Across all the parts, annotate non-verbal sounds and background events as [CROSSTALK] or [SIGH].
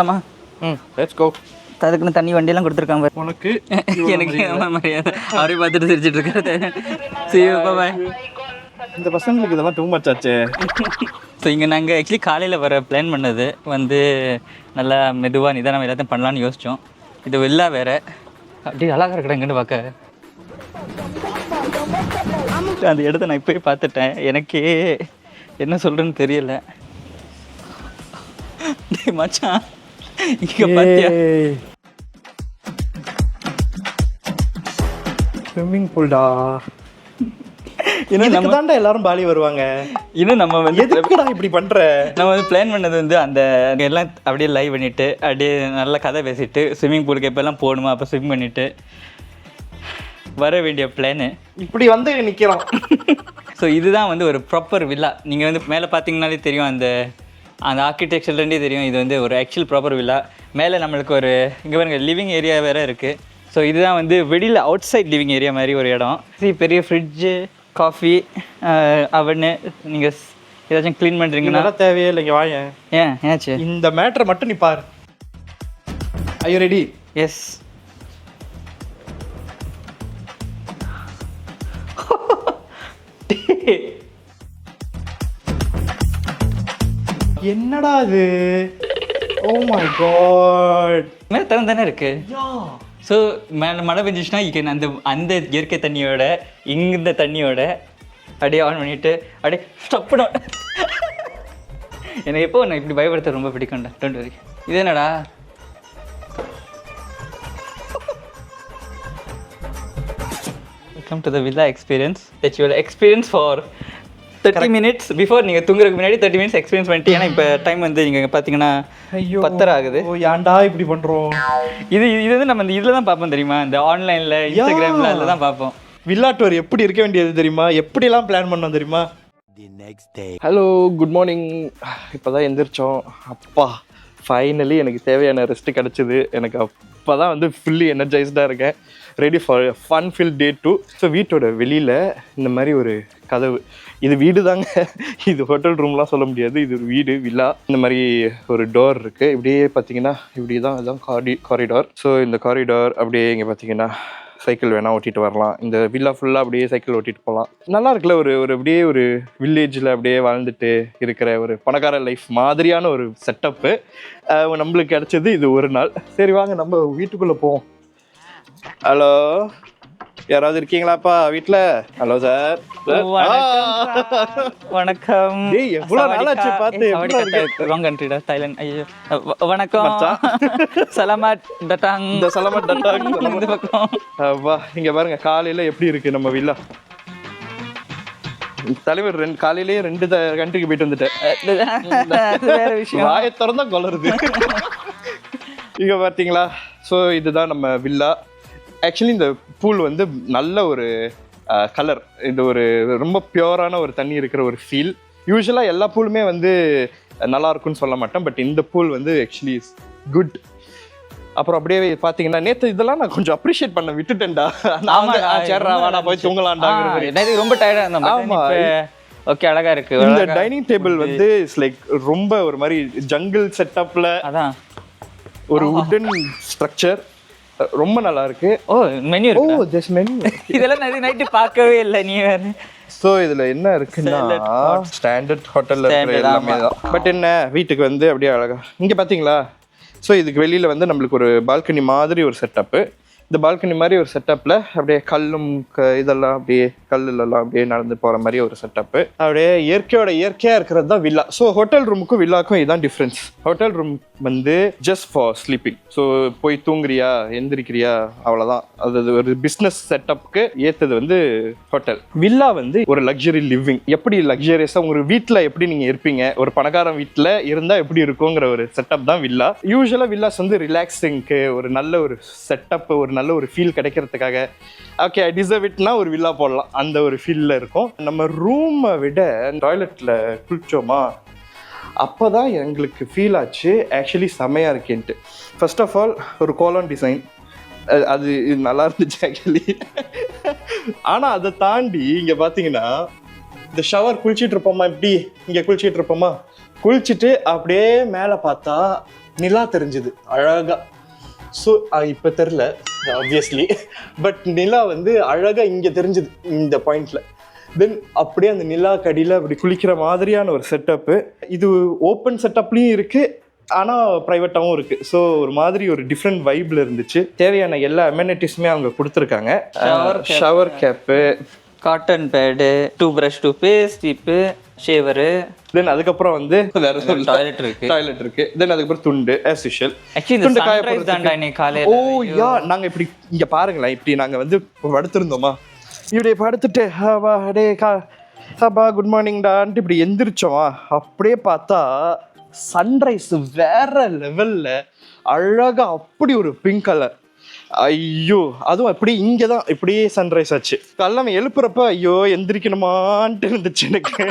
ஆமா ம் let's go அதுக்குன்னு தண்ணி வண்டியெல்லாம் கொடுத்துருக்காங்க பாரு. உனக்கு [LAUGHS] எனக்கு மரியாதை. அவரே பார்த்துட்டு சிரிச்சிட்டு இருக்காரு. சரி பாய் இந்த பசங்களுக்கு இதெல்லாம் டூ மச் ஆச்சே. ஸோ இங்கே நாங்கள் ஆக்சுவலி காலையில் வர பிளான் பண்ணது வந்து நல்லா மெதுவாக நிதானம் எல்லாத்தையும் பண்ணலான்னு யோசித்தோம் இது வெள்ளா வேற. அப்படியே அழகாக இருக்கடா இங்கன்னு பார்க்க. அந்த இடத்த நான் இப்போயே பார்த்துட்டேன். எனக்கே என்ன சொல்கிறேன்னு தெரியல. மச்சான். இங்கே பார்த்தியா ஸ்விம்மிங் பூல்டா இன்னும் நம்ம தாண்டா எல்லாரும் பாலி வருவாங்க. இன்னும் நம்ம வந்து எதுக்குடா இப்படி பண்ற? நம்ம வந்து பிளான் பண்ணது வந்து அந்த எல்லாம் அப்படியே லைவ் பண்ணிட்டு அப்படியே நல்ல கதை பேசிட்டு ஸ்விம்மிங் பூலுக்கு எப்போல்லாம் போகணுமா அப்போ ஸ்விம் பண்ணிட்டு வர வேண்டிய பிளானு இப்படி வந்து நிக்கிறோம். [LAUGHS] ஸோ இதுதான் வந்து ஒரு ப்ராப்பர் வில்லா நீங்கள் வந்து மேலே பார்த்தீங்கனாலே தெரியும் அந்த அந்த ஆர்கிடெக்சர்லேருந்தே தெரியும் இது வந்து ஒரு ஆக்சுவல் ப்ராப்பர் வில்லா மேலே நம்மளுக்கு ஒரு இங்கே பாருங்க லிவிங் ஏரியா வேறு இருக்குது ஸோ இதுதான் வந்து வெளியில் அவுட் சைட் லிவிங் ஏரியா மாதிரி ஒரு இடம். சரி பெரிய ஃப்ரிட்ஜு காஃபி அவனு நீங்கள் ஏதாச்சும் க்ளீன் பண்ணுறீங்கன்னா தேவையே இல்லைங்க வாயேன் ஏன் ஏனாச்சு இந்த மேட்டரை மட்டும் நீ பாரு. ஐயோ ரெடி எஸ் என்னடா இது? ஓ மை காட் மேலே திறந்து தானே இருக்கு? ஸோ மேலே மழை பெஞ்சிச்சுன்னா you can அந்த அந்த இயற்கை தண்ணியோட இந்த தண்ணியோட அப்படியே ஆன் பண்ணிட்டு அப்படியே ஸ்டாப் பண்ண. எனக்கு எப்போ நான் இப்படி பயப்படுத்த ரொம்ப பிடிக்கும்டா. டோன்ட் வரி இது என்னடா? Welcome to the villa experience that your experience for thirty minutes before நீங்கள் தூங்குறதுக்கு முன்னாடி தேர்ட்டி மினிட்ஸ் எக்ஸ்பீரியன்ஸ் பண்ணிட்டு ஏன்னா இப்போ டைம் [LAUGHS] வந்து நீங்கள் பார்த்தீங்கன்னா ஐயோ. பத்தரை ஆகுது ஓ ஏன்டா இப்படி பண்றோம்? இது இது வந்து நம்ம இந்த இதில் தான் பார்ப்போம் தெரியுமா? இந்த ஆன்லைனில் இன்ஸ்டாகிராமில் அதில் தான் பார்ப்போம். வில்லா டூர் எப்படி இருக்க வேண்டியது தெரியுமா? எப்படிலாம் பிளான் பண்ணோம் தெரியுமா? ஹலோ குட் மார்னிங் இப்போதான் எந்திரிச்சோம். அப்பா ஃபைனலி எனக்கு தேவையான ரெஸ்ட் கிடச்சிது. எனக்கு அப்போ தான் வந்து ஃபுல்லி எனர்ஜைஸ்டாக இருக்கேன். Ready for fun fill day too so வீட்டோட வெளியில் இந்த மாதிரி ஒரு கதவு. இது வீடு தாங்க இது ஹோட்டல் ரூம்லாம் சொல்ல முடியாது. இது ஒரு வீடு வில்லா இந்த மாதிரி ஒரு டோர் இருக்குது இப்படியே பார்த்தீங்கன்னா இப்படி தான் இதுதான் காரி காரிடார் ஸோ இந்த காரிடார் அப்படியே இங்கே பார்த்தீங்கன்னா சைக்கிள் வேணால் ஓட்டிட்டு வரலாம். இந்த வில்லா ஃபுல்லாக அப்படியே சைக்கிள் ஓட்டிட்டு போகலாம் நல்லா இருக்குல்ல ஒரு ஒரு அப்படியே ஒரு வில்லேஜில் அப்படியே வாழ்ந்துட்டு இருக்கிற ஒரு பணக்கார லைஃப் மாதிரியான ஒரு செட்டப்பு நம்மளுக்கு கிடச்சது இது ஒரு நாள். சரி வாங்க நம்ம வீட்டுக்குள்ளே போவோம். ஹலோ யாராவது இருக்கீங்களாப்பா வீட்டில் ஹலோ சார் வணக்கம் எவ்வளவு நாள் ஆச்சு பார்த்து? ராங் கண்ட்ரிடா தாய்லாந்து ஐயோ. வணக்கம். சலாமாட் டட்டாங். இந்த சலமட் டட்டாங். இந்த பக்கம். வா இங்க பாருங்க காலையில எப்படி இருக்கு நம்ம வில்லா தலைவர் ரெண்டு காலையிலேயே ரெண்டு கண்ட்ரிக்கு போயிட்டு வந்துட்டேன். வேற விஷயம். வாயை திறந்தா கொளருது. இங்க பாத்தீங்களா? ஸோ இதுதான் நம்ம வில்லா ஆக்சுவலி இந்த பூல் வந்து நல்ல ஒரு கலர் இது ஒரு ரொம்ப பியூரான ஒரு தண்ணி இருக்கிற ஒரு ஃபீல் யூஸ்வலாக எல்லா பூலுமே வந்து நல்லா இருக்கும்னு சொல்ல மாட்டேன். பட் இந்த பூல் வந்து ஆக்சுவலி இஸ் குட் அப்புறம் அப்படியே பார்த்தீங்கன்னா நேற்று இதெல்லாம் நான் கொஞ்சம் அப்ரிஷியேட் பண்ண விட்டுட்டேன்டா. நான் ஆமா, வந்து, "ஆ, சரிடா வாடா போய் எனக்கு ரொம்ப டயர்டா இருந்தேன் ஆமா. ஓகே அழகா இருக்கு இந்த டைனிங் டேபிள் வந்து இட்ஸ் லைக் ரொம்ப ஒரு மாதிரி ஜங்கிள் செட்டப்ல அதான். ஒரு உடன் ஸ்ட்ரக்சர் ரொம்ப நல்லா இருக்கு oh menu oh this menu [LAUGHS] இதெல்லாம் நான் நைட்டு பார்க்கவே இல்லை நீ வேற. ஸோ இதுல என்ன இருக்குன்னா ஸ்டாண்டர்ட் ஹோட்டல்ல இருக்கிற எல்லாமே தான். பட் என்ன வீட்டுக்கு வந்து அப்படியே அழகா இங்க பாத்தீங்களா? ஸோ இதுக்கு வெளியில வந்து நம்மளுக்கு ஒரு பால்கனி மாதிரி ஒரு செட்டப்பு இந்த பால்கனி மாதிரி ஒரு செட்டப்பில் அப்படியே கல்லும் க இதெல்லாம் அப்படியே கல்லுலலாம் அப்படியே நடந்து போகிற மாதிரி ஒரு செட்டப்பு அப்படியே இயற்கையோட இயற்கையாக இருக்கிறது தான் வில்லா ஸோ ஹோட்டல் ரூமுக்கும் வில்லாக்கும் இதுதான் டிஃப்ரென்ஸ் ஹோட்டல் ரூம் வந்து ஜஸ்ட் ஃபார் ஸ்லீப்பிங் ஸோ போய் தூங்குறியா எந்திரிக்கிறியா அவ்வளோதான் அது ஒரு பிஸ்னஸ் செட்டப்புக்கு ஏற்றது வந்து ஹோட்டல் வில்லா வந்து ஒரு லக்ஸரி லிவிங் எப்படி லக்ஸரியஸாக உங்கள் வீட்டில் எப்படி நீங்கள் இருப்பீங்க ஒரு பணக்காரன் வீட்டில் இருந்தால் எப்படி இருக்குங்கிற ஒரு செட்டப் தான் வில்லா யூஸ்வலாக வில்லாஸ் வந்து ரிலாக்ஸிங்க்கு ஒரு நல்ல ஒரு செட்டப் ஒரு நல்ல நல்ல ஒரு ஃபீல் கிடைக்கிறதுக்காக. ஓகே ஐ டிசர்வ் இட்னா ஒரு வில்லா போடலாம். அந்த ஒரு ஃபீலில் இருக்கும். நம்ம ரூமை விட டாய்லெட்டில் குளிச்சோமா? அப்போ தான் எங்களுக்கு ஃபீல் ஆச்சு. ஆக்சுவலி செமையாக இருக்கேன்ட்டு. ஃபர்ஸ்ட் ஆஃப் ஆல் ஒரு கோலன் டிசைன் அது இது நல்லா இருந்துச்சு ஆக்சுவலி ஆனால் அதை தாண்டி இங்கே பார்த்தீங்கன்னா இந்த ஷவர் குளிச்சிட்டு இருப்போமா இப்படி? இங்கே குளிச்சிட்டு இருப்போமா? குளிச்சுட்டு அப்படியே மேலே பார்த்தா நிலா தெரிஞ்சுது அழகாக ஸோ இப்போ தெரில ஆப்வியஸ்லி பட் நிலா வந்து அழகா இங்க தெரிஞ்சுது இந்த பாயிண்ட்ல தென் அப்படியே அந்த நிலா கடியில அப்படி குளிக்கிற மாதிரியான ஒரு செட்டப்பு இது ஓப்பன் செட்டப்லேயும் இருக்கு ஆனா ப்ரைவேட்டாகவும் இருக்கு. ஸோ ஒரு மாதிரி ஒரு டிஃப்ரெண்ட் வைப்ல இருந்துச்சு. தேவையான எல்லா அமெனிட்டிஸுமே அவங்க கொடுத்துருக்காங்க. Shower cap cotton pad toothbrush toothpaste tip shaver then அதுக்கப்புறம் வந்து வேற டாய்லெட் இருக்கு. டாய்லெட் இருக்கு. தென் அதுக்கப்புறம் துண்டு ஆஸ் யூஷுவல் துண்டு காய இன்னைக்கு ஓ காலையில. யா நாங்க இப்படி இங்க பாருங்களேன் இப்படி நாங்க வந்து படுத்திருந்தோமா? இப்படி படுத்துட்டு ஹபா டே கா ஹபா குட் மார்னிங்டான்ட்டு இப்படி எந்திரிச்சோமா? அப்படியே பார்த்தா சன்ரைஸ் வேற லெவல்ல அழகா அப்படி ஒரு பிங்க் கலர் ஐயோ அதுவும் அப்படி இங்கே தான் இப்படியே சன்ரைஸ் ஆச்சு. கல்லாம எழுப்புறப்ப ஐயோ எந்திரிக்கணுமான்ட்டு இருந்துச்சு எனக்கு.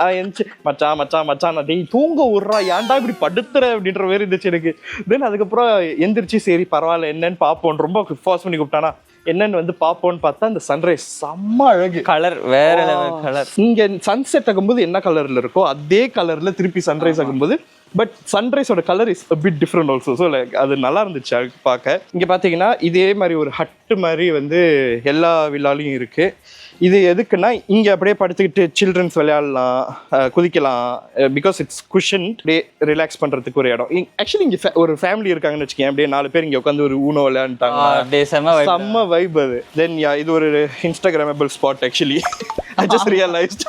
ஆ எந்திரிச்சு மச்சான் மச்சான் மச்சான் நான் டேய் தூங்க விட்றா ஏன்டா இப்படி படுத்துற? அப்படின்ற மாதிரி இருந்துச்சு எனக்கு. தென் அதுக்கப்புறம் எந்திரிச்சு சரி பரவாயில்ல. என்னன்னு பார்ப்போம் ரொம்ப ஃபாஸ்ட் பண்ணி கூப்பிட்டானா. என்னன்னு வந்து பார்ப்போம்னு பார்த்தா இந்த சன்ரைஸ் செம்ம அழகு. கலர் வேற கலர் இங்க சன்செட் ஆகும்போது என்ன கலர்ல இருக்கோ அதே கலர்ல திருப்பி சன்ரைஸ் ஆகும்போது but சன்ரைஸோட colour is bit different also so like அது நல்லா இருந்துச்சு அது பார்க்க. இங்க பாத்தீங்கன்னா இதே மாதிரி ஒரு ஹட்டு மாதிரி வந்து எல்லா விழாலையும் இருக்கு. இது எதுக்குன்னா இங்க அப்படியே படுத்துக்கிட்டு சில்ட்ரன்ஸ் விளையாடலாம் குதிக்கலாம் பிகாஸ் இட்ஸ் குஷன் அப்படியே ரிலாக்ஸ் பண்றதுக்கு ஒரு இடம். ஆக்சுவலி இங்க ஒரு ஃபேமிலி இருக்காங்கன்னு வச்சுக்கேன் அப்படியே நாலு பேர் இங்க உட்காந்து ஒரு ஊனோ விளையாண்டுட்டாங்க. செம்ம வைப் அது. தென் யா இது ஒரு Instagrammable spot actually I just realised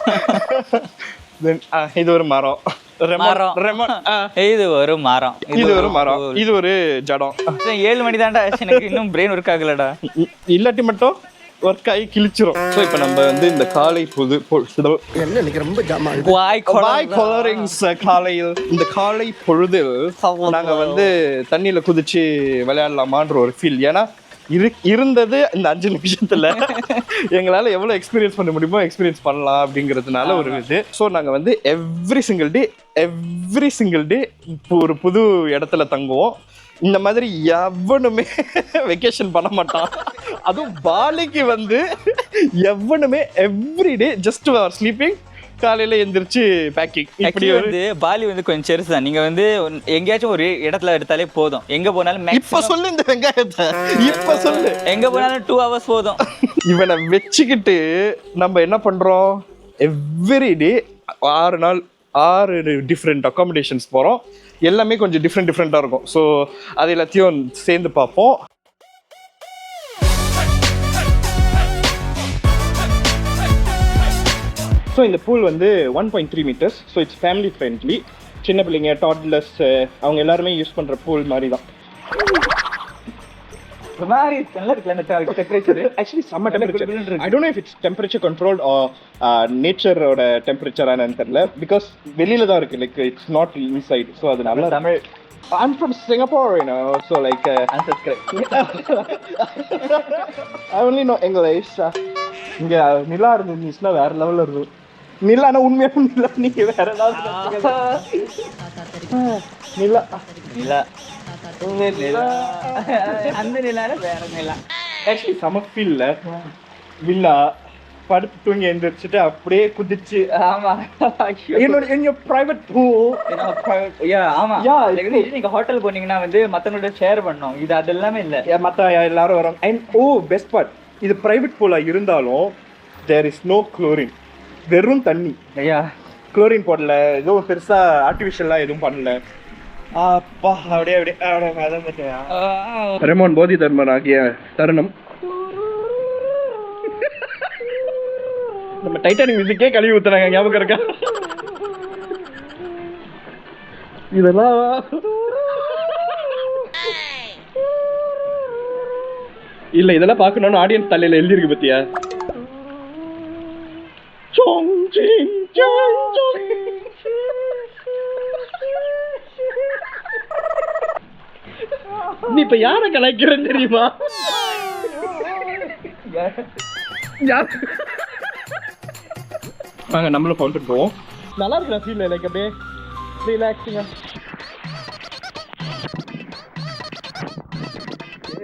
then இது ஒரு மரம். மரம். ரெமன் இது ஒரு மரம். இது ஒரு மரம். இது ஒரு ஜடம். ஏழு மணி தான்டா எனக்கு இன்னும் பிரெயின் ஒர்க் ஆகலடா. இல்லாட்டி மட்டும் ஒர்க் ஆகி கிழிச்சிரும். ஸோ இப்போ நம்ம வந்து இந்த காலை பொது பொழுது வாய் வாய் கலரிங்ஸ் காலையில். இந்த காலை பொழுதில் நாங்க வந்து தண்ணியில குதிச்சு விளையாடலாமான்ற ஒரு ஃபீல் ஏன்னா இரு இருந்தது இந்த அஞ்சு நிமிஷத்துல. எங்களால எவ்வளவு எக்ஸ்பீரியன்ஸ் பண்ண முடியுமோ எக்ஸ்பீரியன்ஸ் பண்ணலாம் அப்படிங்கிறதுனால ஒரு இது. ஸோ நாங்க வந்து every single day every single day இப்போ ஒரு புது இடத்துல தங்குவோம். இந்த மாதிரி எவனுமே வெக்கேஷன் பண்ண மாட்டான். அதுவும் பாலிக்கு வந்து எவனுமே எவ்ரிடே ஜஸ்ட் ஆர் ஸ்லீப்பிங் காலையில எந்திரிச்சு பேக்கிங் இப்படி வந்து பாலி வந்து கொஞ்சம் பெருசு தான். நீங்க வந்து ஒன்- எங்கேயாச்சும் ஒரு இடத்துல எடுத்தாலே போதும். எங்க போனாலும் இப்ப சொல்லு இந்த வெங்காயத்தை. இப்ப சொல்லு. எங்க போனாலும் டூ ஹவர்ஸ் போதும். இவனை வச்சுக்கிட்டு நம்ம என்ன பண்றோம்? எவ்ரி டே ஆறு நாள் ஆறு டிஃப்ரெண்ட் அக்காமடேஷன்ஸ் போறோம். எல்லாமே கொஞ்சம் டிஃப்ரெண்ட் டிஃப்ரெண்ட்டாக இருக்கும். ஸோ அது எல்லாத்தையும் சேர்ந்து பார்ப்போம். ஸோ இந்த பூல் வந்து one point three metres so it's family friendly சின்ன பிள்ளைங்க டாட்லர்ஸ் அவங்க எல்லாருமே யூஸ் பண்ணுற பூல் மாதிரி தான் மாதிரி நல்லா இருக்குல்ல டெம்பரேச்சர் ஆக்சுவலி செம்ம temperature I don't know if it's temperature controlled நேச்சரோட டெம்பரேச்சரானு தெரியல. பிகாஸ் வெளியில தான் இருக்கு. Like it's not inside so அது நல்லா Tamil. I'm from Singapore you know so like I only know English இங்க நிலா இருந்துச்சுன்னா வேற லெவல்ல இருக்கும். நிலானா உண்மையான நிலா? நீங்க வேற ஏதாவது நினைச்சீங்க. நிலா. நிலா. அந்த நிலால வேற நிலா. ஆக்சுவலி செம ஃபீல்ல வில்லா படுத்து தூங்கி எந்திரிச்சிட்டு அப்படியே குதிச்சு. ஆமா. என்னோட என்னோட பிரைவேட் யா ஆமா. வந்து நீங்க ஹோட்டல் போனீங்கன்னா வந்து மத்தவங்களோட ஷேர் பண்ணோம். இது அது எல்லாமே இல்ல. மற்ற எல்லாரும் வராங்க அண்ட் ஓ பெஸ்ட் பார்ட் இது பிரைவேட் பூலா இருந்தாலும் தேர் இஸ் நோ குளோரின் வெறும் தண்ணி. ஐயா. குளோரின் போடல. எதுவும் பெருசா ஆர்டிஃபிஷியலாக எதுவும் பண்ணல. அப்பா அப்படியே அப்படியே. ரெமோன் போதி தர்மன் ஆகிய தருணம். நம்ம டைட்டானிக் மியூசிக்கே கழுவி ஊத்துறாங்க. ஞாபகம் இருக்கா? இதெல்லாம். இல்ல இதெல்லாம் பார்க்கணும்னு ஆடியன்ஸ் தலையில எழுதிருக்கு பத்தியா? நீ இப்ப யார கலாய்க்கிறேன்னு தெரியுமா? யார்? வாங்க நம்மளும் ஃபவுண்டன் போவோம் நல்லா இருக்கு ஃபீல் லைக் அப்படியே. ரிலாக்ஸிங்கா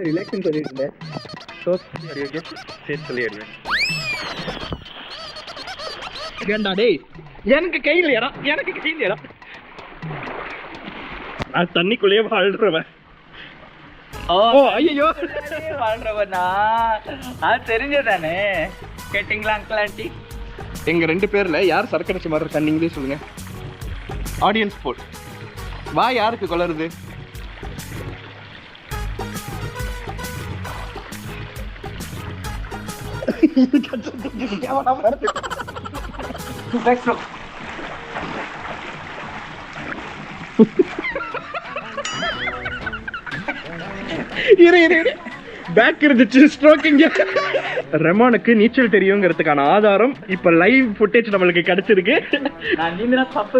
ரிலாக்ஸிங் சொல்லிட்டு இருந்தேன் ஸோ சரி சொல்லிடுறேன். ஏண்டா டேய் எனக்கு கையில் இடம் எனக்கு கையில் இடம். நான் தண்ணிக்குள்ளேயே வாழ்றவன். ஓ ஐயோ வாழ்றவனா? அது தெரிஞ்சதானே. கேட்டிங்களா அங்கிள் ஆண்டி எங்க ரெண்டு பேர்ல யார் சரக்கடிச்ச மாதிரி இருக்கா நீங்களே சொல்லுங்க. ஆடியன்ஸ் போல் வா யாருக்கு கொளருது [LAUGHS] இரு இரு இரு. பேக் இருந்துச்சு ஸ்ட்ரோக்கிங்க ரெமானுக்கு நீச்சல் தெரியுங்கிறதுக்கான ஆதாரம் இப்ப லைவ் ஃபுட்டேஜ் நம்மளுக்கு கிடைச்சிருக்கு. நான் நீங்க பப்பு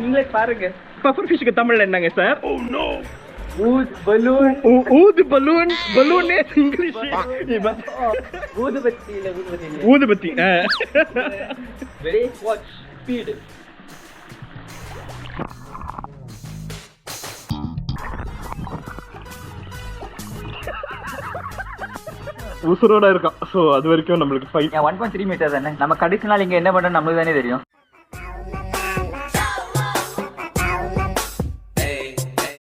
நீங்களே பாருங்க. பஃபர் ஃபிஷ்க்கு தமிழ்ல என்னங்க சார் ஊத் பலூன் ஊது பலூன் பலூனே இங்கிலீஷ் ஊதுபத்தி ஊதுபத்தி. வெரி வாட்ச் ஸ்பீடு உசுரோட இருக்கான் ஸோ அது வரைக்கும் நம்மளுக்கு ஃபைட் ஒன் பாயிண்ட் த்ரீ மீட்டர் தானே? நம்ம கடைசி நாள் இங்க என்ன பண்றோம் நம்மளுக்கு தானே தெரியும்.